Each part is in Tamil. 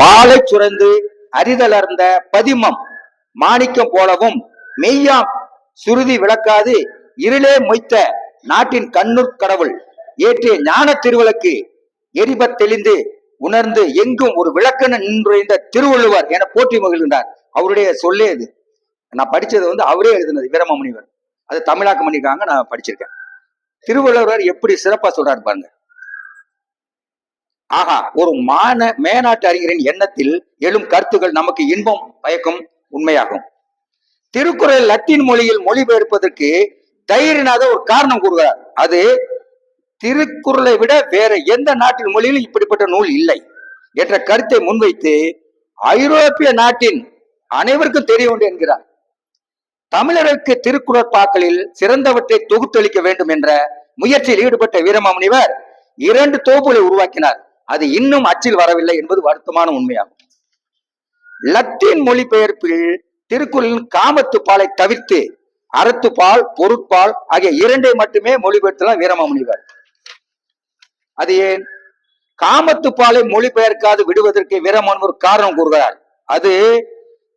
பாலை சுரந்து அரிதலர்ந்த பதிமம் மாணிக்கம் போலவும் மெய்யாம் சுருதி விளக்காது இருளே மொய்த்த நாட்டின் கண்ணூர் கடவுள். ஏற்றிய ஞான திருவிளக்கு எரிபத் தெளிந்து உணர்ந்து எங்கும் ஒரு விளக்கென நின்றுரைந்த திருவள்ளுவர் என போற்றி மகிழ்கின்றார். அவருடைய சொல்லே இது. நான் படிச்சது வந்து அவரே எழுதினது வீரமாமுனிவர். அது தமிழாக்கம் பண்ணியிருக்காங்க நான் படிச்சிருக்கேன். திருவள்ளுவர் எப்படி சிறப்பா சொல்றாரு பாருங்க. ஆகா ஒரு மான மேனாட்டு அறிஞரின் எண்ணத்தில் எழும் கருத்துக்கள் நமக்கு இன்பம் பயக்கும் உண்மையாகும். திருக்குறள் லத்தீன் மொழியில் மொழிபெயர்ப்பதற்கு தைரியனாத ஒரு காரணம் கூறுகிறார். அது திருக்குறளை விட வேற எந்த நாட்டின் மொழியிலும் இப்படிப்பட்ட நூல் இல்லை என்ற கருத்தை முன்வைத்து ஐரோப்பிய நாட்டின் அனைவருக்கும் தெரிய வேண்டும் என்கிறார். தமிழருக்கு திருக்குறட்பாக்களில் சிறந்தவற்றை தொகுத்தளிக்க வேண்டும் என்ற முயற்சியில் ஈடுபட்ட வீரமாமுனிவர் இரண்டு தொகுப்புகளை உருவாக்கினார். அது இன்னும் அச்சில் வரவில்லை என்பது வருத்தமான உண்மையாகும். லத்தீன் மொழிபெயர்ப்பில் திருக்குறளின் காமத்து பாலை தவிர்த்து அறத்துப்பால் பொருட்பால் ஆகிய இரண்டை மட்டுமே மொழிபெயர்த்தலாம் வீரமாமுனிவர். அது ஏன்? காமத்து பாலை மொழிபெயர்க்காது விடுவதற்கு ஒரு காரணம் கூறுகிறார். அது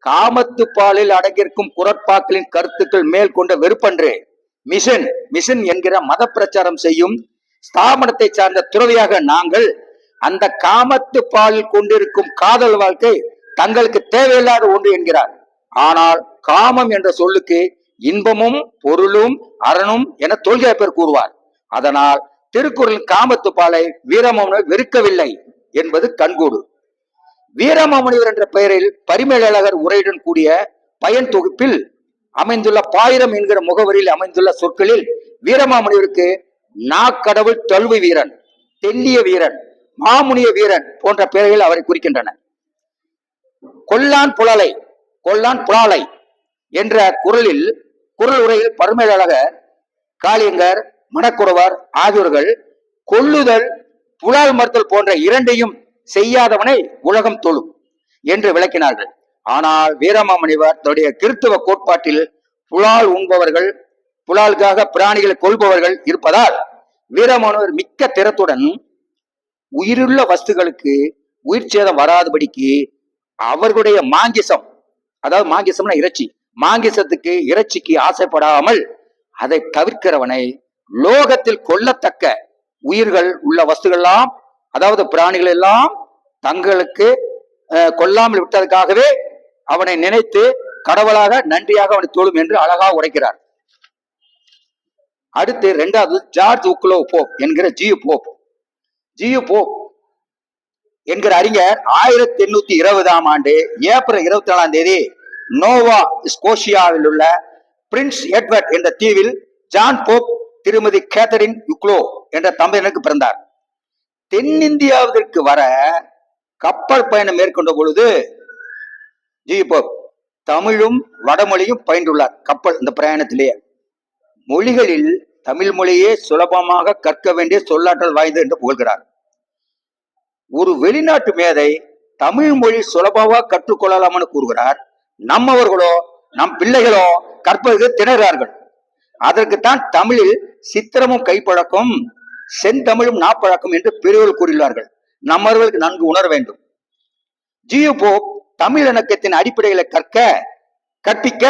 காமத்து பாலில் அடங்கியிருக்கும் குரட்பாக்களின் கருத்துக்கள் மேல் கொண்ட வெறுப்பன்று மிஷன் மிஷன் என்கிற மத பிரச்சாரம் செய்யும் ஸ்தாபனத்தை சார்ந்த துறவியாக நாங்கள் அந்த காமத்து பாலில் கொண்டிருக்கும் காதல் வாழ்க்கை தங்களுக்கு தேவையில்லாத ஒன்று என்கிறார். ஆனால் காமம் என்ற சொல்லுக்கு இன்பமும் பொருளும் அரணும் என தொல்காப்பியர் கூறுவார். அதனால் திருக்குறள் காமத்து பாலை வீரமௌனர் வெறுக்கவில்லை என்பது கண்கூடு. வீரமாமுனிவர் என்ற பெயரில் பரிமேலழகர் உரையுடன் கூடிய பயன் தொகுப்பில் அமைந்துள்ள பாயிரம் என்கிற முகவரியில் அமைந்துள்ள சொற்களில் வீரமாமுனிவருக்கு நாக்கடவுள் தழுவு வீரன் தெல்லிய வீரன் மாமுனிய வீரன் போன்ற பெயர்கள் அவரை குறிக்கின்றன. கொல்லான் புலலை கொல்லான் புலாலை என்ற குரலில் குரல் உரையில் பருமேலழகர் காளியங்கர் மணக்குறவர் ஆகியோர்கள் கொல்லுதல் புலால் மறுத்தல் போன்ற இரண்டையும் செய்யாதவனை உலகம் தொழும் என்று விளக்கினார்கள். ஆனால் வீரமாமணிவர் தன்னுடைய கிறித்துவ கோட்பாட்டில் புலால் உண்பவர்கள் புலாலுக்காக பிராணிகளை கொள்பவர்கள் இருப்பதால் வீரமானவர் மிக்க திறத்துடன் உயிருள்ள வஸ்துகளுக்கு உயிர் சேதம் வராதபடிக்கு அவர்களுடைய மாங்கிசம் அதாவது மாங்கிசம்னா இறைச்சி மாங்கிசத்துக்கு இறைச்சிக்கு ஆசைப்படாமல் அதை தவிர்க்கிறவனை லோகத்தில் கொல்லத்தக்க உயிர்கள் உள்ள வஸ்துகள்லாம் அதாவது பிராணிகள் எல்லாம் தங்களுக்கு கொல்லாமல் விட்டதற்காகவே அவனை நினைத்து கடவுளாக நன்றியாக அவனை தொழும் என்று அழகாக உரைக்கிறார். அடுத்து இரண்டாவது ஜார்ஜ் உக்லோ போப் என்கிற G Pope. G U Pope என்கிற அறிஞர் ஆயிரத்தி எண்ணூத்தி இருபதாம் ஆண்டு ஏப்ரல் இருபத்தி நாலாம் தேதி நோவா ஸ்கோஷியாவில் உள்ள பிரின்ஸ் எட்வர்ட் என்ற தீவில் ஜான் போப் திருமதி கேத்தரின் யுக்லோ என்ற தம்பதியினருக்கு பிறந்தார். தென்னிந்தியாவிற்கு வர கப்பல் பயணம் மேற்கொண்ட பொழுது ஜி போப் தமிழும் வடமொழியும் பயின்றுள்ளார் கப்பல் இந்த பிரயாணத்திலேயே. மொழிகளில் தமிழ் மொழியே சுலபமாக கற்க வேண்டிய சொல்லாற்றல் வாய்ந்தது என்று புகழ்கிறார். ஒரு வெளிநாட்டு மேதை தமிழ் மொழி சுலபமாக கற்றுக்கொள்ளலாம்னு கூறுகிறார். நம்மவர்களோ நம் பிள்ளைகளோ கற்பதற்கு திணறார்கள். அதற்குத்தான் தமிழில் சித்திரமும் கைப்பழக்கம் செந்தமிழும் நாப்பழக்கம் என்று பெரியவர்கள் கூறியுள்ளார்கள். நம்மவர்களுக்கு நன்கு உணர வேண்டும். ஜியு போப் தமிழ் இணக்கத்தின் அடிப்படைகளை கற்க கற்பிக்க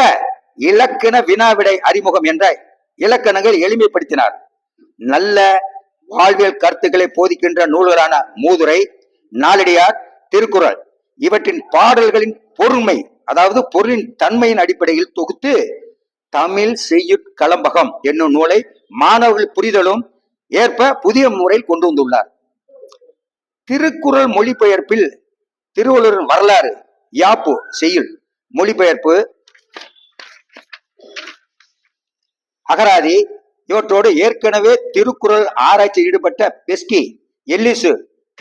இலக்கண வினாவிடை அறிமுகம் என்ற இலக்கணங்கள் எளிமைப்படுத்தினார். நல்ல வாழ்வியல் கருத்துக்களை போதிக்கின்ற நூல்களான மூதுரை நாளடியார் திருக்குறள் இவற்றின் பாடல்களின் பொருண்மை அதாவது பொருளின் தன்மையின் அடிப்படையில் தொகுத்து தமிழ் செய்யுட் கலம்பகம் என்னும் நூலை மாணவர்கள் புரிதலும் ஏற்ப புதிய முறையில் கொண்டு வந்துள்ளார். திருக்குறள் மொழிபெயர்ப்பில் திருவள்ளுவரின் வரலாறு யாப்பு செய்யுள் மொழிபெயர்ப்பு அகராதி இவற்றோடு ஏற்கனவே திருக்குறள் ஆராய்ச்சி ஈடுபட்ட பெஸ்கி எல்லிசு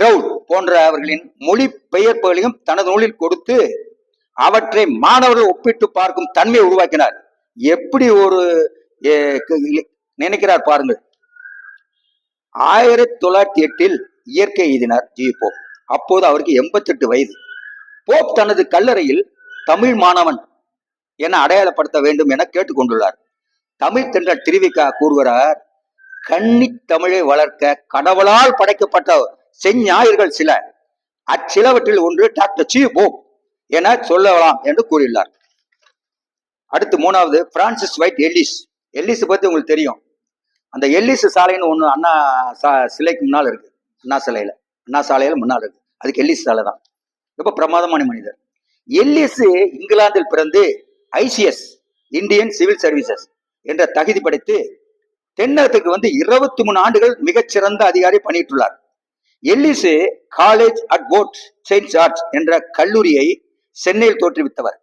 கிரவுட் போன்றவர்களின் மொழிபெயர்ப்புகளையும் தனது நூலில் கொடுத்து அவற்றை மாணவர்கள் ஒப்பிட்டு பார்க்கும் தன்மையை உருவாக்கினார். எப்படி ஒரு நினைக்கிறார் பாருங்கள். ஆயிரத்தி தொள்ளாயிரத்தி எட்டில் இயற்கை எழுதினார் ஜி. போப் அப்போது அவருக்கு எண்பத்தெட்டு வயது. போப் தனது கல்லறையில் தமிழ் மாணவன் என அடையாளப்படுத்த வேண்டும் என கேட்டுக்கொண்டுள்ளார். தமிழ் தென்றல் திருவிக்கா கூறுகிறார் கன்னி தமிழை வளர்க்க கடவுளால் படைக்கப்பட்ட செஞ்ஞாயிர்கள் சில. அச்சிலவற்றில் ஒன்று டாக்டர் சி. போப் என சொல்லலாம் என்று கூறியுள்ளார். அடுத்து மூணாவது பிரான்சிஸ் ஒயிட் எல்லிஸ். எல்லிஸ் பத்தி உங்களுக்கு தெரியும். அந்த எல்லிஸ் சாலைன்னு ஒன்று அண்ணா சா- சிலைக்கு முன்னால் இருக்கு. அண்ணா சிலையில. அண்ணா சாலையில முன்னால் இருக்கு. அதுக்கு எல்லிஸ் சாலை தான். ரொம்ப பிரமாதமான மனிதர். எல்லிஸ் இங்கிலாந்தில் பிறந்து ஐசிஎஸ் இந்தியன் சிவில் சர்வீசஸ். என்ற தகுதி படைத்து தென்னகத்துக்கு வந்து இருபத்தி மூணு ஆண்டுகள் மிகச்சிறந்த அதிகாரி பணியிட்டுள்ளார். Ellis college at Fort Saint George என்ற கல்லூரியை சென்னையில் தோற்றுவித்தவர்.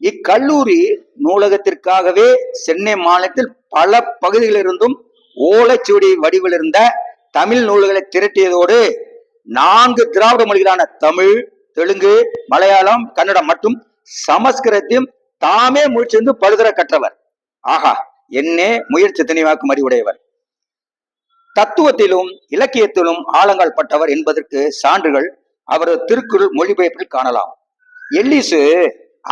இக்கல்லூரி நூலகத்திற்காகவே சென்னை மாநிலத்தில் பல பகுதிகளிலிருந்தும் ஓலைச்சுவடி வடிவில் இருந்த தமிழ் நூல்களை திரட்டியதோடு நான்கு திராவிட மொழிகளான தமிழ் தெலுங்கு மலையாளம் கன்னடம் மற்றும் சமஸ்கிருதத்தையும் தாமே முயற்சிந்து பழுதர கற்றவர். ஆஹா என்னே முயற்சி திணிவாக்கும் அறிவுடையவர். தத்துவத்திலும் இலக்கியத்திலும் ஆழங்கள் பட்டவர் என்பதற்கு சான்றுகள் அவரது திருக்குறள் மொழிபெயர்ப்பில் காணலாம். எல்லிசு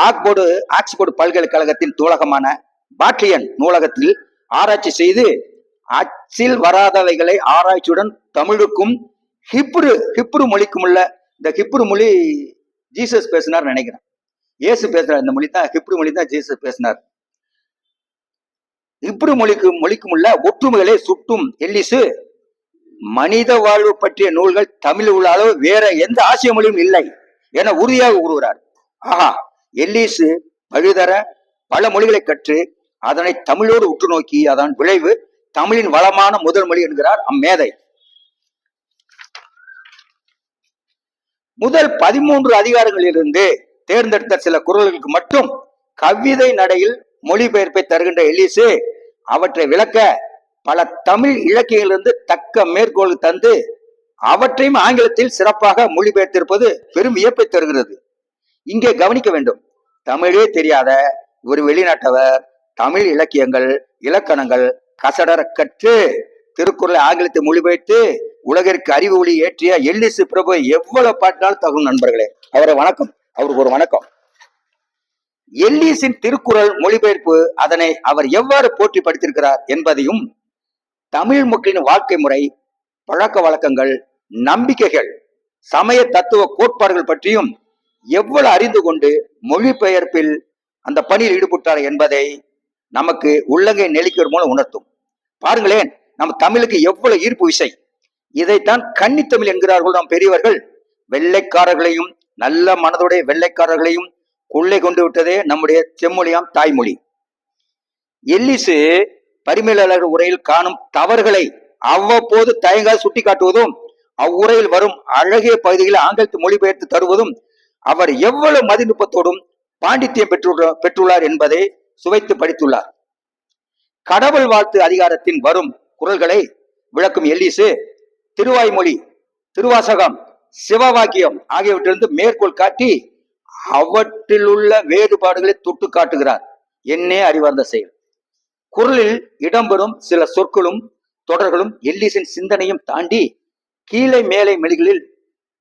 ஆக்போர்டு ஆக்ஸ்போர்டு பல்கலைக்கழகத்தின் தூலகமான பாட்லியன் நூலகத்தில் ஆராய்ச்சி செய்து அச்சில் வராதவைகளை ஆராய்ச்சியுடன் தமிழுக்கும் ஹிப்ரு ஹிப்ரு மொழிக்கும் உள்ள இந்த ஹிப்ரு மொழி ஜீசஸ் பேசினார் நினைக்கிறேன். இயேசு பேசுறார் இந்த மொழி தான் ஹிப்ரு மொழி தான் ஜீசஸ் பேசினார். இப்படி மொழிக்கு மொழிக்கும் உள்ள ஒற்றுமைகளை சுட்டும் எல்லிசு மனித வாழ்வு பற்றிய நூல்கள் தமிழ் உள்ள அளவு வேற எந்த ஆசிய மொழியும் இல்லை என உறுதியாக கூறுகிறார். ஆஹா எல்லிசு பழுதர பல மொழிகளை கற்று அதனை தமிழோடு உற்று நோக்கி அதன் விளைவு தமிழின் வளமான முதல் மொழி என்கிறார் அம்மேதை. முதல் பதிமூன்று அதிகாரங்களிலிருந்து தேர்ந்தெடுத்த சில குரல்களுக்கு மட்டும் கவிதை நடையில் மொழிபெயர்ப்பை தருகின்ற எலிசு அவற்றை விளக்க பல தமிழ் இலக்கியங்களிலிருந்து தக்க மேற்கோள் தந்து அவற்றையும் ஆங்கிலத்தில் சிறப்பாக மொழிபெயர்த்திருப்பது பெரும் வியப்பை தருகிறது. இங்கே கவனிக்க வேண்டும். தமிழே தெரியாத ஒரு வெளிநாட்டவர் தமிழ் இலக்கியங்கள் இலக்கணங்கள் கசடர கற்று திருக்குறளை ஆங்கிலத்தை மொழிபெயர்த்து உலகிற்கு அறிவு ஒளி ஏற்றிய எல்லிசு பிரபு எவ்வளவு பாட்டினாலும் தகும் நண்பர்களே. அவரை வணக்கம். அவருக்கு ஒரு வணக்கம். எல்லீஸின் திருக்குறள் மொழிபெயர்ப்பு அதனை அவர் எவ்வாறு போற்றி படித்திருக்கிறார் என்பதையும் தமிழ் மக்களின் வாழ்க்கை முறை பழக்க வழக்கங்கள் நம்பிக்கைகள் சமய தத்துவ கோட்பாடுகள் பற்றியும் எவ்வளவு அறிந்து கொண்டு மொழிபெயர்ப்பில் அந்த பணியில் ஈடுபட்டார் என்பதை நமக்கு உள்ளங்கை நெளிக்கிற மூலம் உணர்த்தும். பாருங்களேன் நம்ம தமிழுக்கு எவ்வளவு ஈர்ப்பு விசை. இதைத்தான் கன்னித்தமிழ் என்கிறார்கள் நம் பெரியவர்கள். வெள்ளைக்காரர்களையும் நல்ல மனதுடைய வெள்ளைக்காரர்களையும் கொள்ளை கொண்டு விட்டதே நம்முடைய செம்மொழியாம் தாய்மொழி. எல்லிசு பரிமேலாளர் உரையில் காணும் தவறுகளை அவ்வப்போது தயங்காது சுட்டிக்காட்டுவதும் அவ்வுரையில் வரும் அழகிய பகுதிகளை ஆங்கிலத்து மொழிபெயர்த்து தருவதும் அவர் எவ்வளவு மதிநுட்பத்தோடும் பாண்டித்யம் பெற்றுள்ள பெற்றுள்ளார் என்பதை சுவைத்து படித்துள்ளார். கடவுள் வாழ்த்து அதிகாரத்தின் வரும் குரல்களை விளக்கும் எல்லிசு திருவாய்மொழி திருவாசகம் சிவவாக்கியம் ஆகியவற்றிலிருந்து மேற்கோள் காட்டி அவற்றில் உள்ள வேறுபாடுகளை தொட்டு காட்டுகிறார். என்னே அறிவார்ந்த செயல். குரலில் இடம்பெறும் சில சொற்களும் தொடர்களும் எல்லிசின் சிந்தனையும் தாண்டி கீழே மேலை மொழிகளில்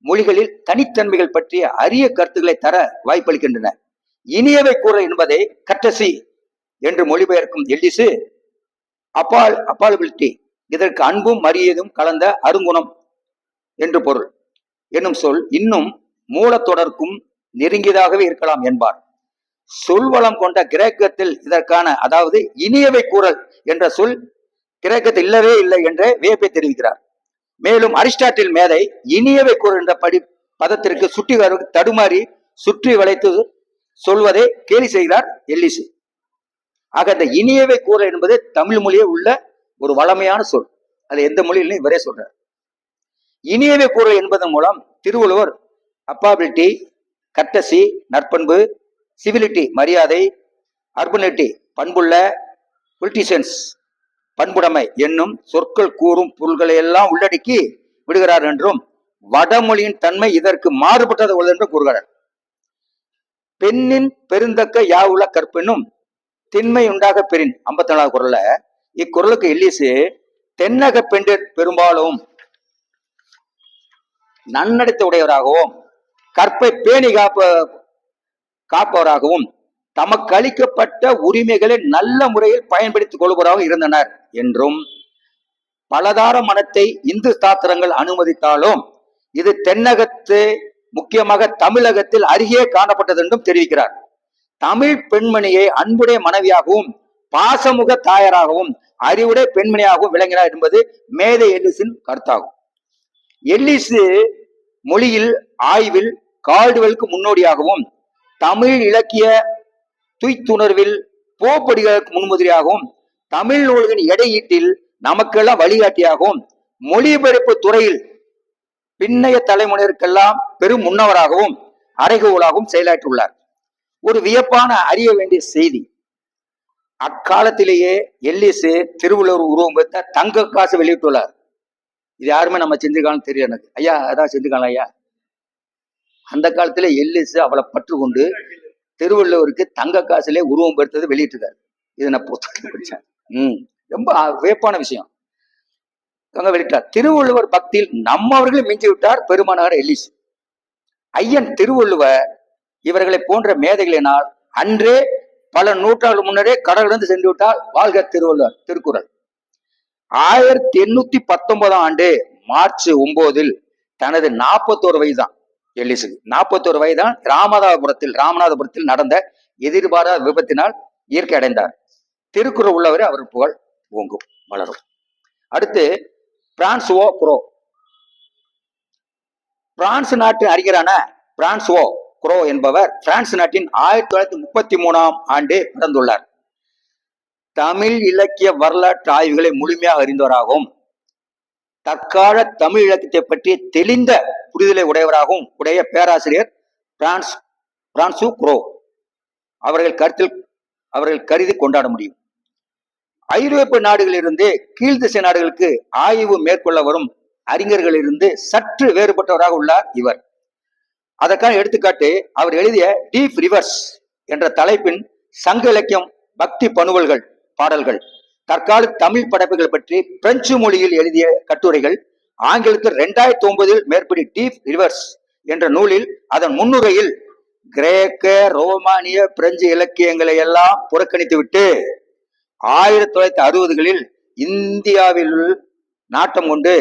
மொழிகளில் தனித்தன்மைகள் பற்றிய அரிய கருத்துக்களை தர வாய்ப்பளிக்கின்றன. இனியவை கூற என்பதை கட்டசி என்று மொழிபெயர்க்கும் எல்லிசு அப்பால் அப்பாலபிலிட்டி இதற்கு அன்பும் மரியதும் கலந்த அருங்குணம் என்று பொருள். என்னும் சொல் இன்னும் மூலத்தொடர்க்கும் நெருங்கியதாகவே இருக்கலாம் என்பார். சொல்வளம் கொண்ட கிரேக்கத்தில் இதற்கான அதாவது இனியவை கூறல் என்ற சொல் கிரேக்கத்தில் இல்லவே இல்லை என்று வியப்பை தெரிவிக்கிறார். மேலும் அரிஸ்டாட்டில் மேதை இனியவை கூறல் என்ற படி பதத்திற்கு சுட்டி தடுமாறி சுற்றி வளைத்து சொல்வதை கேலி செய்கிறார் எல்லிசு. ஆக அந்த இனியவை கூறல் என்பது தமிழ் மொழியே உள்ள ஒரு வளமையான சொல். அது எந்த மொழியிலும் இவரே சொல்றார். இனியவை கூறல் என்பதன் மூலம் திருவள்ளுவர் அப்பாபிலிட்டி கட்டசி நற்பண்பு சிவிலிட்டி மரியாதை அர்பனிட்டி பண்புள்ள பொலிட்டிஷியன்ஸ் பண்புடைமை என்னும் சொற்கள் கூறும் பொருள்களை எல்லாம் உள்ளடக்கி விடுகிறார் என்றும் வடமொழியின் தன்மை இதற்கு மாறுபட்டது உள்ளது என்று கூறுகிறார். பெண்ணின் பெருந்தக்க யாவுள்ள கற்பெண்ணும் திண்மை உண்டாக பெறின். ஐம்பத்தி நாலாவது குரல்ல இக்குரலுக்கு எல்லிசு தென்னக பெண்டிர் பெரும்பாலும் நன்னடத்தை உடையவராகவும் கற்பை பேணி காப்ப காப்பவராகவும் தமக்கு அளிக்கப்பட்ட உரிமைகளை நல்ல முறையில் பயன்படுத்திக் கொள்பவராக இருந்தனர் என்றும் பலதார மனத்தை இந்து சாத்திரங்கள் அனுமதித்தாலும் இது தென்னகத்து முக்கியமாக தமிழகத்தில் அருகே காணப்பட்டது என்றும் தெரிவிக்கிறார். தமிழ் பெண்மணியை அன்புடைய மனைவியாகவும் பாசமுக தாயராகவும் அறிவுடைய பெண்மணியாகவும் விளங்கினார் என்பது மேதை எல்லிஸின் கருத்தாகும். எல்லிசு மொழியில் ஆய்வில் கால்டுவெலுக்கு முன்னோடியாகவும் தமிழ் இலக்கிய துய்த்துணர்வில் போப்படிகளுக்கு முன்முதிரியாகவும் தமிழ் நூல்களின் எடையீட்டில் நமக்கெல்லாம் வழிகாட்டியாகவும் மொழிபெயர்ப்பு துறையில் பின்னைய தலைமுறையருக்கெல்லாம் பெரும் முன்னவராகவும் அறைகோலாகவும் செயலாற்றியுள்ளார். ஒரு வியப்பான அறிய வேண்டிய செய்தி. அக்காலத்திலேயே எல்லிசு திருவள்ளுவர் உருவம் பெற்ற தங்க காசு வெளியிட்டுள்ளார். இது யாருமே நம்ம செஞ்சிருக்காலும் தெரியும் எனக்கு. ஐயா அதான் செஞ்சிருக்காங்க ஐயா. அந்த காலத்துல எல்லிசு அவளை பற்று கொண்டு திருவள்ளுவருக்கு தங்க காசுலே உருவம் பெருத்தது வெளியிட்டிருக்காரு. இது நான் புத்தகத்தில் ம். ரொம்ப வியப்பான விஷயம். அங்க வெளியிட்டார். திருவள்ளுவர் பக்தியில் நம்மவர்களை மிஞ்சி விட்டார் பெருமானார் எல்லிசு ஐயன் திருவள்ளுவர் இவர்களை போன்ற மேதைகளினால் அன்றே பல நூற்றாண்டு முன்னரே கடலிருந்து சென்று விட்டால் வாழ்க திருவள்ளுவர் திருக்குறள். ஆயிரத்தி எண்ணூத்தி பத்தொன்பதாம் ஆண்டு மார்ச் ஒன்பதில் தனது நாற்பத்தோரு வயதுதான். எல்லிஸுக்கு நாற்பத்தோரு வயதான் ராமநாதபுரத்தில் ராமநாதபுரத்தில் நடந்த எதிர்பாராத விபத்தினால் இயற்கை அடைந்தார். திருக்குறள் உள்ளவரை அவர் புகழ் ஓங்கும் வளரும். அடுத்து பிரான்சுவோ குரோ. பிரான்ஸ் நாட்டு அறிஞரான பிரான்சுவோ குரோ என்பவர் பிரான்ஸ் நாட்டின் ஆயிரத்தி தொள்ளாயிரத்தி முப்பத்தி மூணாம் ஆண்டு பிறந்துள்ளார். தமிழ் இலக்கிய வரலாற்று ஆய்வுகளை முழுமையாக அறிந்தவராகவும் தற்கால தமிழ் இலக்கியத்தை பற்றி தெளிந்த புரிதலை உடையவராகவும் உடைய பேராசிரியர் பிரான்ஸ் பிரான்சு குரோ. அவர்கள் கருத்தில் அவர்கள் கருதி கொண்டாட முடியும். ஐரோப்பிய நாடுகளிலிருந்து கீழ்திசை நாடுகளுக்கு ஆய்வு மேற்கொள்ள வரும் அறிஞர்களிலிருந்து சற்று வேறுபட்டவராக உள்ளார் இவர். அதற்கான எடுத்துக்காட்டு அவர் எழுதிய டீப் ரிவர்ஸ் என்ற தலைப்பின் சங்க இலக்கியம் பக்தி பணுவல்கள் பாடல்கள். தற்கால தமிழ் படைப்புகள் பற்றி பிரெஞ்சு மொழியில் எழுதிய கட்டுரைகள் ஆங்கிலத்தில் இரண்டாயிரத்தி ஒன்பதில் மேற்படி டீப் ரிவர்ஸ் என்ற நூலில் அதன் முன்னுரையில் கிரேக்க ரோமானிய பிரெஞ்சு இலக்கியங்களை எல்லாம் புறக்கணித்துவிட்டு ஆயிரத்தி தொள்ளாயிரத்தி அறுபதுகளில் இந்தியாவில் நாட்டம் கொண்டு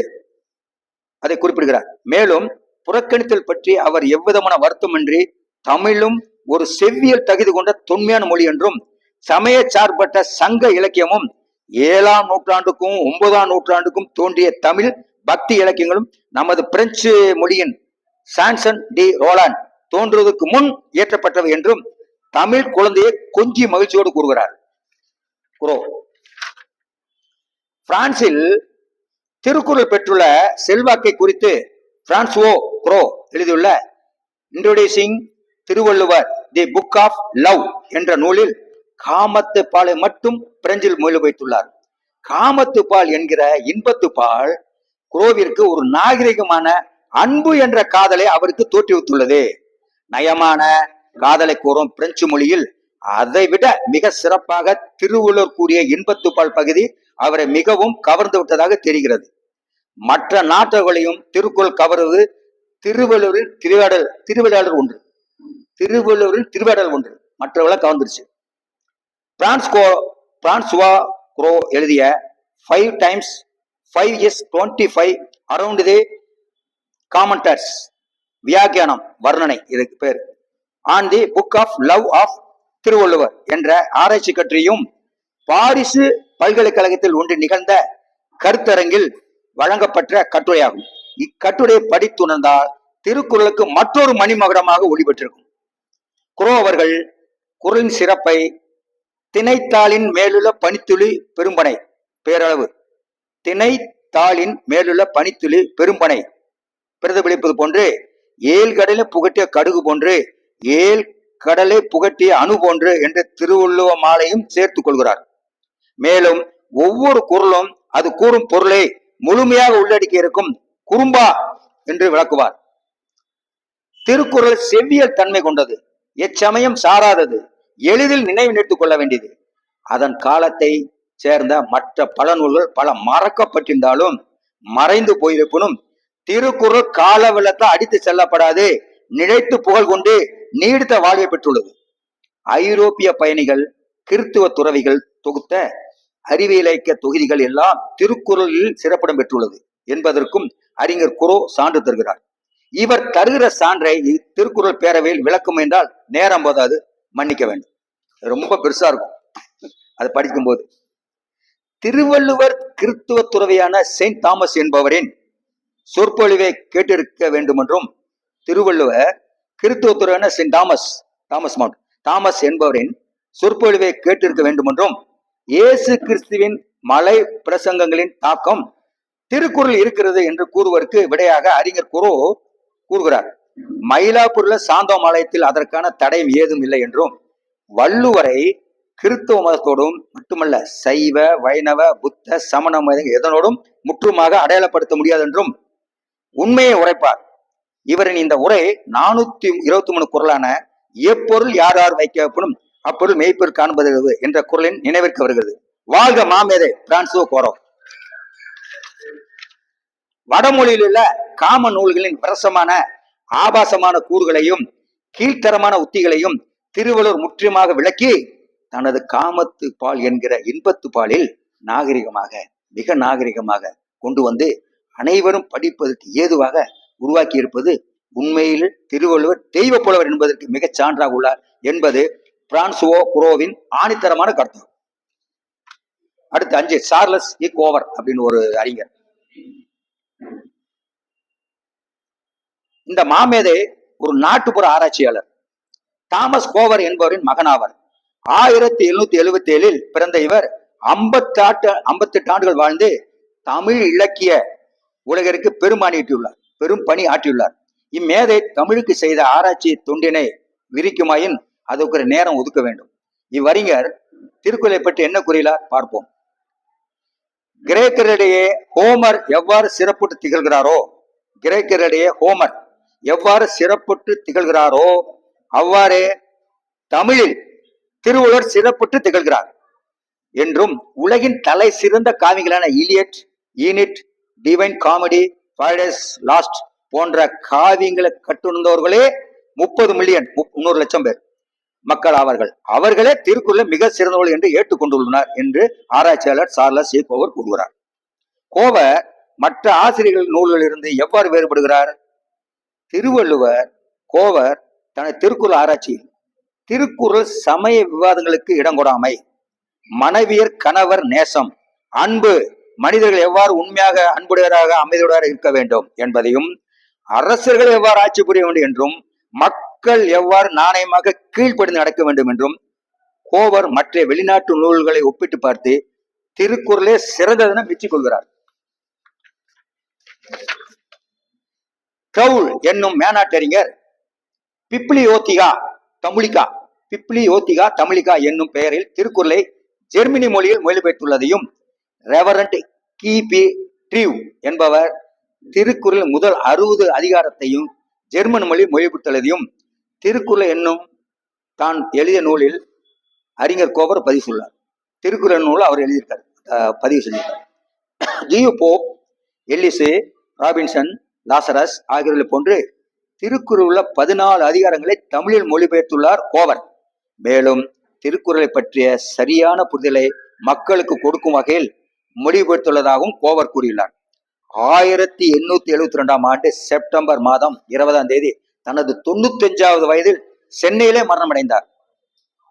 அதை குறிப்பிடுகிறார். மேலும் புறக்கணித்தல் பற்றி அவர் எவ்விதமான வருத்தமின்றி தமிழும் ஒரு செவ்வியல் தகுதி கொண்ட தொன்மையான மொழி என்றும் சமய சார்பற்ற சங்க இலக்கியமும் ஏழாம் நூற்றாண்டுக்கும் ஒன்பதாம் நூற்றாண்டுக்கும் தோன்றிய தமிழ் பக்தி இலக்கியங்களும் நமது பிரெஞ்சு மொழியின் சான்சன் டி ரோலான் தோன்றுவதற்கு முன் இயற்றப்பட்டவை என்றும் தமிழ் குழந்தையை கொஞ்சி மகிழ்ச்சியோடு கூறுகிறார். குரோ பிரான்சில் திருக்குறள் பெற்றுள்ள செல்வாக்கை குறித்து பிரான்சுவோ குரோ எழுதியுள்ள introducing Thiruvalluvar the book of love என்ற நூலில் காமத்து பாலை மட்டும் பிரெஞ்சில் மொழிபெயர்த்துள்ளார் காமத்து பால் என்கிற இன்பத்து பால் குரோவிற்கு ஒரு நாகரிகமான அன்பு என்ற காதலை அவருக்கு தோற்றுவித்துள்ளது. நயமான காதலை கூறும் பிரெஞ்சு மொழியில் அதை விட மிக சிறப்பாக திருவள்ளுவர் கூறிய இன்பத்து பால் பகுதி அவரை மிகவும் கவர்ந்து விட்டதாக தெரிகிறது. மற்ற நாட்டவர்களையும் திருக்குறள் கவர்வது திருவள்ளுவரின் திருவிடல் திருவிளையாடல் ஒன்று. திருவள்ளுவரின் திருவிடல் ஒன்று. மற்றவர்களை கவர்ந்துருச்சு. பிரான்ஸ்கோ பிரான்சுவா குரோ எழுதிய five times five S twenty five around the commenters வியாக்கியானம் வர்ணனை இதுக்கு பேர். On the book of love of Thiruvalluvar என்ற ஆராய்ச்சி கற்றியும் பாரிசு பல்கலைக்கழகத்தில் ஒன்று நிகழ்ந்த கருத்தரங்கில் வழங்கப்பட்ட கட்டுரையாகும். இக்கட்டுரையை படித்துணர்ந்தால் திருக்குறளுக்கு மற்றொரு மணிமகுடமாக ஒளிபெற்றிருக்கும். குரோ அவர்கள் குரலின் சிறப்பை திணைத்தாளின் மேலுள்ள பனித்துளி பெரும்பனை பேரளவு. திணைத்தாளின் மேலுள்ள பனித்துளி பெரும்பனை பிரதிபலிப்பது போன்று ஏழ் கடலை புகட்டிய கடுகு போன்று ஏழ் கடலை புகட்டிய அணு போன்று என்று திருவள்ளுவ மாலையும் சேர்த்துக் கொள்கிறார். மேலும் ஒவ்வொரு குரலும் அது கூறும் பொருளை முழுமையாக உள்ளடக்கி இருக்கும் குறும்பா என்று விளக்குவார். திருக்குறள் செவ்வியல் தன்மை கொண்டது எச்சமயம் சாராதது. எளிதில் நினைவு நிறுத்திக் கொள்ள வேண்டியது. அதன் காலத்தை சேர்ந்த மற்ற பல நூல்கள் பல மறக்கப்பட்டிருந்தாலும் மறைந்து போயிருப்பினும் திருக்குறள் கால வெள்ளத்தால் அடித்து செல்லப்படாது. நிலைத்து புகழ் கொண்டு நீடித்த வாழ்வை பெற்றுள்ளது. ஐரோப்பிய பயணிகள் கிறித்துவ துறவிகள் தொகுத்த அறிவியலிக்க தொகுதிகள் எல்லாம் திருக்குறளில் சிறப்பிடம் பெற்றுள்ளது என்பதற்கும் அறிஞர் குரோ சான்று தருகிறார். இவர் தருகிற சான்றை திருக்குறள் பேரவையில் விளக்கும் என்றால் நேரம் போதாது. மன்னிக்க வேண்டும். ரொம்ப பெருசா இருக்கும். அதை படிக்கும்போது. திருவள்ளுவர் கிறித்துவ துறவியான செயின்ட் தாமஸ் என்பவரின் சொற்பொழிவை கேட்டிருக்க வேண்டும் என்றும் திருவள்ளுவர் கிறித்துவ துறவியான Saint Thomas Thomas Mount Thomas என்பவரின் சொற்பொழிவை கேட்டிருக்க வேண்டும் என்றும் இயேசு கிறிஸ்துவின் மலை பிரசங்கங்களின் தாக்கம் திருக்குறள் இருக்கிறது என்று கூறுவதற்கு விடையாக அறிஞர் குரோ கூறுகிறார். மயிலாப்பூர்ல சாந்தோமாலயத்தில் அதற்கான தடயம் ஏதும் இல்லை என்றும் வள்ளுவரை கிறிஸ்தவ மதத்தோடும் மட்டுமல்ல சைவ வைணவ புத்த சமண மத எதனோடும் முற்றுமாக அடையாளப்படுத்த முடியாது என்றும் உண்மையை உரைப்பார். இவரின் இந்த உரை நானூத்தி இருபத்தி மூணு குரலான எப்பொருள் யார் யார் வைக்கப்படும் அப்பொருள் மெய்ப்பொருள் காண்பது என்ற குரலின் நினைவிற்கு வருகிறது. வாழ்க மாமேதை பிரான்சுவோ கோரோ. வடமொழியில் உள்ள காம நூல்களின் பிரசமான ஆபாசமான கூறுகளையும் கீழ்த்தரமான உத்திகளையும் திருவள்ளுவர் முற்றிலுமாக விளக்கி தனது காமத்து பால் என்கிற இன்பத்து பாலில் நாகரிகமாக மிக நாகரிகமாக கொண்டு வந்து அனைவரும் படிப்பதற்கு ஏதுவாக உருவாக்கி இருப்பது உண்மையில் திருவள்ளுவர் தெய்வ புலவர் என்பதற்கு மிகச் சான்றாக உள்ளார் என்பது பிரான்சுவோ குரோவின் ஆணித்தரமான கருத்து. அடுத்து அஞ்சு சார்லஸ் இ கோவர் அப்படின்னு ஒரு அறிஞர். இந்த மாமேதை ஒரு நாட்டுப்புற ஆராய்ச்சியாளர். தாமஸ் கோவர் என்பவரின் மகனாவர். ஆயிரத்தி எழுநூத்தி எழுபத்தி ஏழில் பிறந்த இவர் ஐம்பத்தாட்டு ஐம்பத்தெட்டு ஆண்டுகள் வாழ்ந்து தமிழ் இலக்கிய உலகிற்கு பெருமானியிட்டுள்ளார் பெரும் பணி ஆற்றியுள்ளார் இம்மேதை தமிழுக்கு செய்த ஆராய்ச்சி தொண்டினை விரிக்குமாயின் அதுக்கு ஒரு நேரம் ஒதுக்க வேண்டும். இவ்வறிஞர் திருக்குறளை பற்றி என்ன கூறினார் பார்ப்போம். கிரேக்கரிடையே ஹோமர் எவ்வாறு சிறப்புட்டு திகழ்கிறாரோ கிரேக்கரிடையே ஹோமர் எவ்வாறு சிறப்புற்று திகழ்கிறாரோ அவ்வாறே தமிழில் திருவள்ளுவர் சிறப்புற்று திகழ்கிறார். என்றும் உலகின் தலை சிறந்த காவியங்களான Iliad Aeneid Divine Comedy Paradise Lost போன்ற காவியங்களை கட்டுணர்ந்தவர்களே முப்பது மில்லியன் முன்னூறு லட்சம் பேர். மக்கள் ஆவார்கள் அவர்களே திருக்குறளை மிக சிறந்தவர்கள் என்று ஏற்றுக்கொண்டுள்ளனர் என்று ஆராய்ச்சியாளர் சார்லஸ் ஏ. கோவர் கூறுகிறார். கோவர் மற்ற ஆசிரியர்கள் நூல்களிலிருந்து எவ்வாறு வேறுபடுகிறார்? திருவள்ளுவர் கோவர் தனது திருக்குறள் ஆராய்ச்சியில் திருக்குறள் சமய விவாதங்களுக்கு இடம் கொடாமை மனைவியர் கணவர் நேசம் அன்பு மனிதர்கள் எவ்வாறு உண்மையாக அன்புடையராக அமைதியுடையாக இருக்க வேண்டும் என்பதையும் அரசர்கள் எவ்வாறு ஆட்சி புரிய வேண்டும் என்றும் மக்கள் எவ்வாறு நாணயமாக கீழ்ப்படிந்து நடக்க வேண்டும் என்றும் கோவர் மற்ற வெளிநாட்டு நூல்களை ஒப்பிட்டு பார்த்து திருக்குறளே சிறந்ததென மெச்சிக் கொள்கிறார் கவுல் என்னும் மேனாட்டறிஞர். பிப்ளியோத்திகா தமிழிகா. பிப்ளியோத்திகா தமிழிகா என்னும் பெயரில் திருக்குறளை ஜெர்மனி மொழியில் மொழிபெயர்த்துள்ளதையும் ரெவரண்ட் கிபி ட்ரீவ் என்பவர் திருக்குறள் முதல் அறுபது அதிகாரத்தையும் ஜெர்மன் மொழி மொழிபெற்றுள்ளதையும் திருக்குறள் என்னும் தான் எழுதிய நூலில் அறிஞர் கோபர் பதிவு சொல்றார் திருக்குறள் நூல் அவர் எழுதியிருக்கார் பதிவு செஞ்சிருக்கார் G U Pope Ellis Robinson Lazarus ஆகியோர்களை போன்று திருக்குறள் உள்ள பதினாலு அதிகாரங்களை தமிழில் மொழிபெயர்த்துள்ளார் கோவர் மேலும் திருக்குறளை பற்றிய சரியான புரிதலை மக்களுக்கு கொடுக்கும் வகையில் மொழிபெயர்த்துள்ளதாகவும் கோவர் கூறியுள்ளார். ஆயிரத்தி எண்ணூத்தி எழுபத்தி ரெண்டாம் ஆண்டு செப்டம்பர் மாதம் இருபதாம் தேதி தனது தொண்ணூத்தி அஞ்சாவது வயதில் சென்னையிலே மரணமடைந்தார்.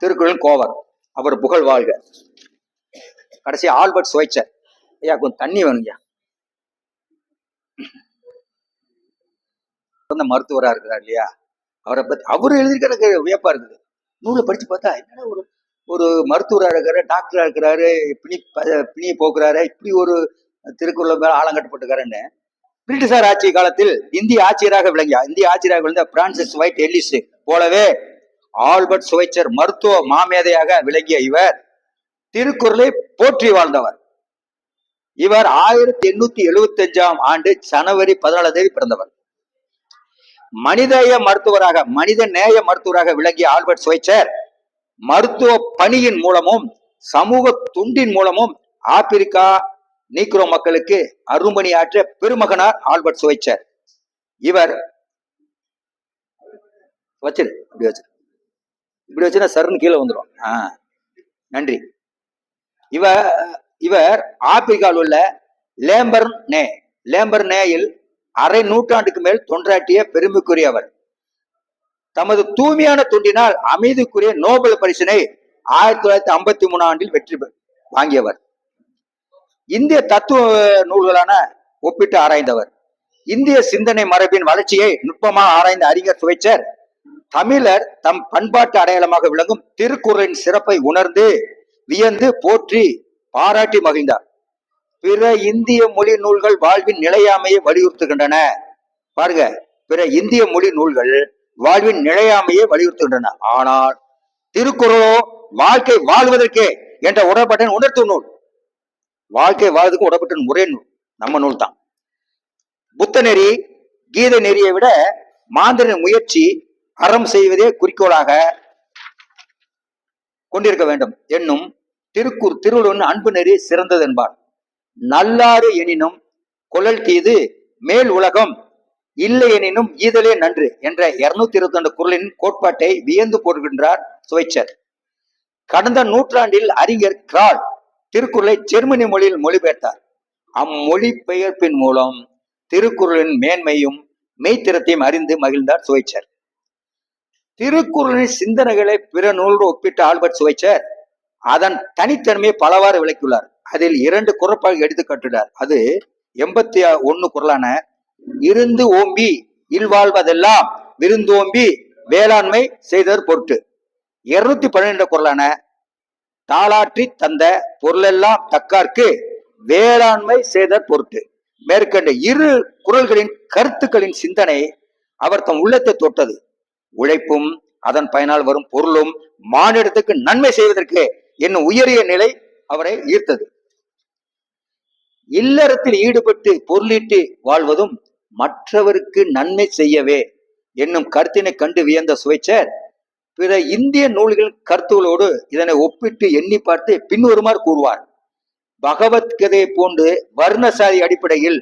திருக்குறள் கோவர் அவர் புகழ் வாழ்க. கடைசி ஆல்பர்ட் சுவைச்சர். ஐயா கொஞ்சம் தண்ணி வேணுங்கய்யா. சொந்த மருத்துவரா இருக்கிறார் இல்லையா? அவரை பத்தி அவரு எனக்கு வியப்பா இருக்குது. நூலை படிச்சு பார்த்தா என்னடா ஒரு ஒரு மருத்துவரா இருக்கிறாரு டாக்டரா இருக்கிறாரு பிணி பிணியை போக்குறாரு இப்படி ஒரு திருக்குறள் மேல ஆலங்கட்டப்பட்டுக்காரன்னு பிரிட்டிஷார் ஆட்சி காலத்தில் இந்திய ஆட்சியராக விளங்கிய இந்திய ஆட்சியராக விழுந்த பிரான்சிஸ் ஒயிட் எல்லிஸ் போலவே ஆல்பர்ட் சுவைச்சர் மருத்துவ மாமேதையாக விளங்கிய இவர் திருக்குறளை போற்றி வாழ்ந்தவர். இவர் ஆயிரத்தி எண்ணூத்தி எழுபத்தி அஞ்சாம் ஆண்டு ஜனவரி பதினாலாம் தேதி பிறந்தவர். மனிதய மருத்துவராக மனித நேய மருத்துவராக விளங்கிய ஆல்பர்ட் சுவைச்சர் மருத்துவ பணியின் மூலமும் சமூக துண்டின் மூலமும் ஆப்பிரிக்கா நீக்ரோ மக்களுக்கு அரும்பணி பெருமகனார் ஆல்பர்ட் சுவைச்சர் இவர் வச்சிரு இப்படி வச்சிரு. இப்படி வச்சுனா சருன்னு கீழே வந்துடும் ஆ நன்றி. இவர் இவர் ஆப்பிரிக்காவில் உள்ள லேம்பர் நே லேம்பர் நேயில் அரை நூற்றாண்டுக்கு மேல் தொன்றாட்டிய பெருமைக்குரியவர். தமது தூய்மையான தொண்டினால் அமைதிக்குரிய நோபல் பரிசினை ஆயிரத்தி தொள்ளாயிரத்தி ஐம்பத்தி மூணு ஆண்டில் வெற்றி வாங்கியவர். இந்திய தத்துவ நூல்களான ஒப்பிட்டு ஆராய்ந்தவர். இந்திய சிந்தனை மரபின் வளர்ச்சியை நுட்பமாக ஆராய்ந்த அறிஞர் சுவைச்சர் தமிழர் தம் பண்பாட்டு அடையாளமாக விளங்கும் திருக்குறளின் சிறப்பை உணர்ந்து வியந்து போற்றி பாராட்டி மகிழ்ந்தார். பிற இந்திய மொழி நூல்கள் வாழ்வின் நிலையாமையை வலியுறுத்துகின்றன. பாருங்க பிற இந்திய மொழி நூல்கள் வாழ்வின் நிலையாமையை வலியுறுத்துகின்றன. ஆனால் திருக்குறளோ வாழ்க்கை வாழ்வதற்கே என்ற உடற்பட்டன் உணர்த்து நூல். வாழ்க்கை வாழ்வதற்கு உடற்பட்டன் ஒரே நூல் நம்ம நூல் தான் புத்த நெறி கீத நெறியை விட மாந்திர முயற்சி அறம் செய்வதே குறிக்கோளாக கொண்டிருக்க வேண்டும். என்னும் திருக்குற் திருவள்ளுவன் அன்பு நெறி சிறந்தது என்பார் நல்லாறு எனினும் குழல் தீது மேல் உலகம் இல்லை எனினும் ஈதலே நன்று என்ற இருநூத்தி இருபத்தி ரெண்டு குரலின் கோட்பாட்டை வியந்து போடுகின்றார் சுவைச்சர். கடந்த நூற்றாண்டில் அறிஞர் கிரால் திருக்குறளை ஜெர்மனி மொழியில் மொழிபெயர்த்தார். அம்மொழி பெயர்ப்பின் மூலம் திருக்குறளின் மேன்மையும் மெய்த்திறத்தையும் அறிந்து மகிழ்ந்தார் சுவைச்சர். திருக்குறளின் சிந்தனைகளை பிற நூலோடு ஒப்பிட்ட ஆல்பர்ட் சுவைச்சர் அதன் தனித்தன்மையை பலவாறு விளக்கியுள்ளார். அதில் இரண்டு குறப்பாக எடுத்து கட்டுடார் அது எண்பத்தி ஒன்னு குரலான இருந்து ஓம்பி இல்வாழ்வதெல்லாம் விருந்தோம்பி வேளாண்மை செய்தர் பொருட்டு. இருநூத்தி பன்னிரெண்டு குரலான தாளாற்றி தந்த பொருளெல்லாம் தக்கார்க்கு வேளாண்மை செய்தற் பொருட்டு. மேற்கண்ட இரு குரல்களின் கருத்துக்களின் சிந்தனை அவர் தம் உள்ளத்தை தொட்டது. உழைப்பும் அதன் பயனால் வரும் பொருளும் மானிடத்துக்கு நன்மை செய்வதற்கு என்னும் உயரிய நிலை அவரை ஈர்த்தது. இல்லறத்தில் ஈடுபட்டு பொருளீட்டு வாழ்வதும் மற்றவருக்கு நன்மை செய்யவே என்னும் கருத்தினை கண்டு வியந்த சுவைச்சர் பிற இந்திய நூல்களின் கருத்துகளோடு இதனை ஒப்பிட்டு எண்ணி பார்த்து பின்வருமாறு கூறுவார். பகவத்கதையை போன்று வர்ணசாதி அடிப்படையில்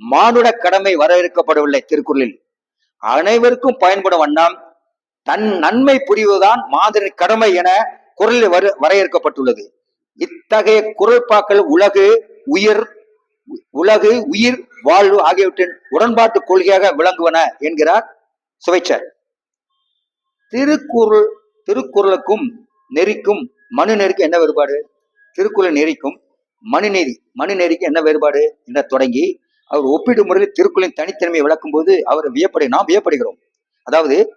மானுட கடமை வரவேற்கப்படவில்லை திருக்குறளில். அனைவருக்கும் பயன்படும் வண்ணம் தன் நன்மை புரிவதுதான் மாதிரின் கடமை என குரலில் வரையறுக்கப்பட்டுள்ளது இத்தகைய குரல்பாக்கள் உலகு உயிர் உலகு உயிர் வாழ்வு ஆகியவற்றின் உடன்பாட்டு கொள்கையாக விளங்குவன என்கிறார் சுவைச்சர். திருக்குறள் திருக்குறளுக்கும் நெறிக்கும் மனு நெறிக்கும் என்ன வேறுபாடு? திருக்குறள் நெறிக்கும் மனு நெறி மனு நெறிக்கு என்ன வேறுபாடு? என தொடங்கி அவர் ஒப்பீடு முறையில் திருக்குறளின் தனித்தன்மையை விளக்கும் போது அவர் வியப்படை நாம் வியப்படுகிறோம். அதாவது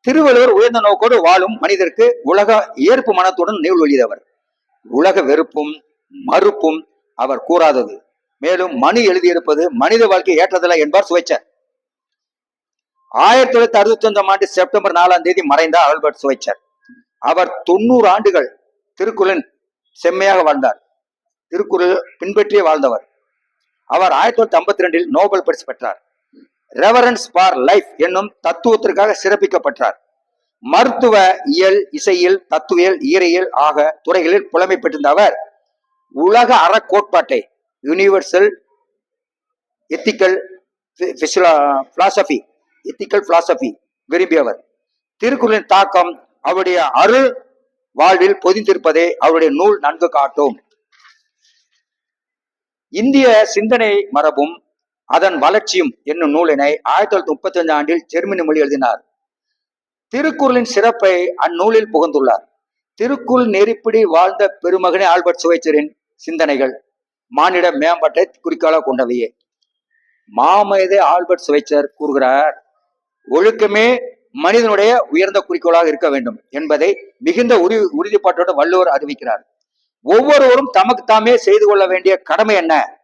திருவள்ளுவர் உயர்ந்த நோக்கோடு வாழும் மனிதருக்கு உலக ஏற்பு மனத்துடன் நூல் எழுதியவர். உலக வெறுப்பும் மறுப்பும் அவர் கூறாதது. மேலும் மணி எழுதியிருப்பது மனித வாழ்க்கை ஏற்றதல்ல என்பார் சுவைச்சர் ஆயிரத்தி தொள்ளாயிரத்தி அறுபத்தி ஒன்றாம் ஆண்டு செப்டம்பர் நாலாம் தேதி மறைந்தார் ஆல்பர்ட் சுவைச்சர். அவர் தொண்ணூறு ஆண்டுகள் திருக்குறளின் செம்மையாக வாழ்ந்தார். திருக்குறள் பின்பற்றியே வாழ்ந்தவர். அவர் ஆயிரத்தி தொள்ளாயிரத்தி ஐம்பத்தி ரெண்டில் நோபல் பரிசு பெற்றார். ரெவரன்ஸ் ஃபார் லைஃப் என்னும் தத்துவத்திற்காக சிறப்பிக்கப்பட்டார். மருத்துவ இயல் இசையியல் தத்துவியல் ஈரையியல் ஆக துறைகளில் புலமை பெற்றிருந்த அவர் உலக அறக்கோட்பாட்டை universal ethical philosophy ethical philosophy விரும்பியவர் திருக்குறளின் தாக்கம் அவருடைய அருள் வாழ்வில் பொதிந்திருப்பதை அவருடைய நூல் நன்கு காட்டும். இந்திய சிந்தனை மரபும் அதன் வளர்ச்சியும் என்னும் நூலினை ஆயிரத்தி தொள்ளாயிரத்தி முப்பத்தி அஞ்சு ஆண்டில் ஜெர்மனி மொழி எழுதினார். திருக்குறளின் சிறப்பை அந்நூலில் புகழ்ந்துள்ளார். திருக்குறள் நெருப்பிடி வாழ்ந்த பெருமகனே ஆல்பர்ட் சுவைச்சரின் சிந்தனைகள். மானிட மேம்பாட்டை குறிக்கோளாக கொண்டவையே மாமேதை ஆல்பர்ட் சுவைச்சர் கூறுகிறார் ஒழுக்கமே மனிதனுடைய உயர்ந்த குறிக்கோளாக இருக்க வேண்டும் என்பதை மிகுந்த உறுதி உறுதிப்பாட்டோடு வள்ளுவர் அறிவிக்கிறார். ஒவ்வொருவரும் தமக்கு தாமே செய்து கொள்ள வேண்டிய கடமை என்ன?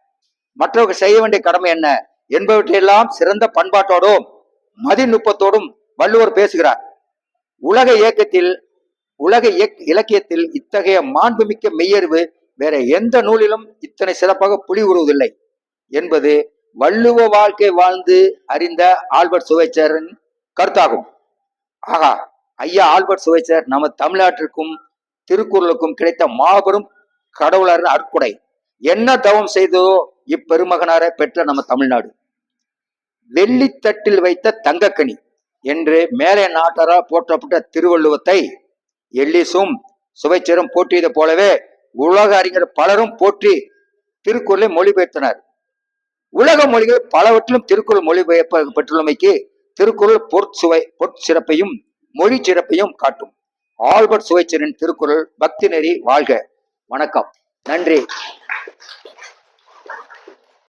மற்றவர்கள் செய்ய வேண்டிய கடமை என்ன? என்பவற்றையெல்லாம் சிறந்த பண்பாட்டோடும் மதிநுட்பத்தோடும் வள்ளுவர் பேசுகிறார். உலக இயக்கத்தில் உலக இயக்- இலக்கியத்தில் இத்தகைய மாண்புமிக்க மெய்யறிவு வேற எந்த நூலிலும் இத்தனை சிறப்பாக புலிவுறுவதில்லை என்பது வள்ளுவ வாழ்க்கை வாழ்ந்து அறிந்த ஆல்பர்ட் சுவைச்சரின் கருத்தாகும். ஆகா ஐயா ஆல்பர்ட் சுவைச்சர் நம்ம தமிழ்நாட்டிற்கும் திருக்குறளுக்கும் கிடைத்த மாபெரும் கடவுளரின் அற்கொடை என்ன தவம் செய்ததோ இப்பெருமகனாரை பெற்ற நம்ம தமிழ்நாடு. வெள்ளித்தட்டில் வைத்த தங்கக்கனி என்று மேலே நாட்டாரால் போற்றப்பட்ட திருவள்ளுவத்தை எல்லிசும் சுவைச்சரும் போற்றியது போலவே உலக அறிஞர் பலரும் போற்றி திருக்குறளை மொழிபெயர்த்தனர். உலக மொழிகள் பலவற்றிலும் திருக்குறள் மொழிபெயர்க்கப்பட்டுள்ளமைக்கு திருக்குறள் பொற்சுவை பொற்சிறப்பையும் மொழி சிறப்பையும் காட்டும். ஆல்பர்ட் சுவைச்சரின் திருக்குறள் பக்தி நெறி வாழ்க. வணக்கம். நன்றி.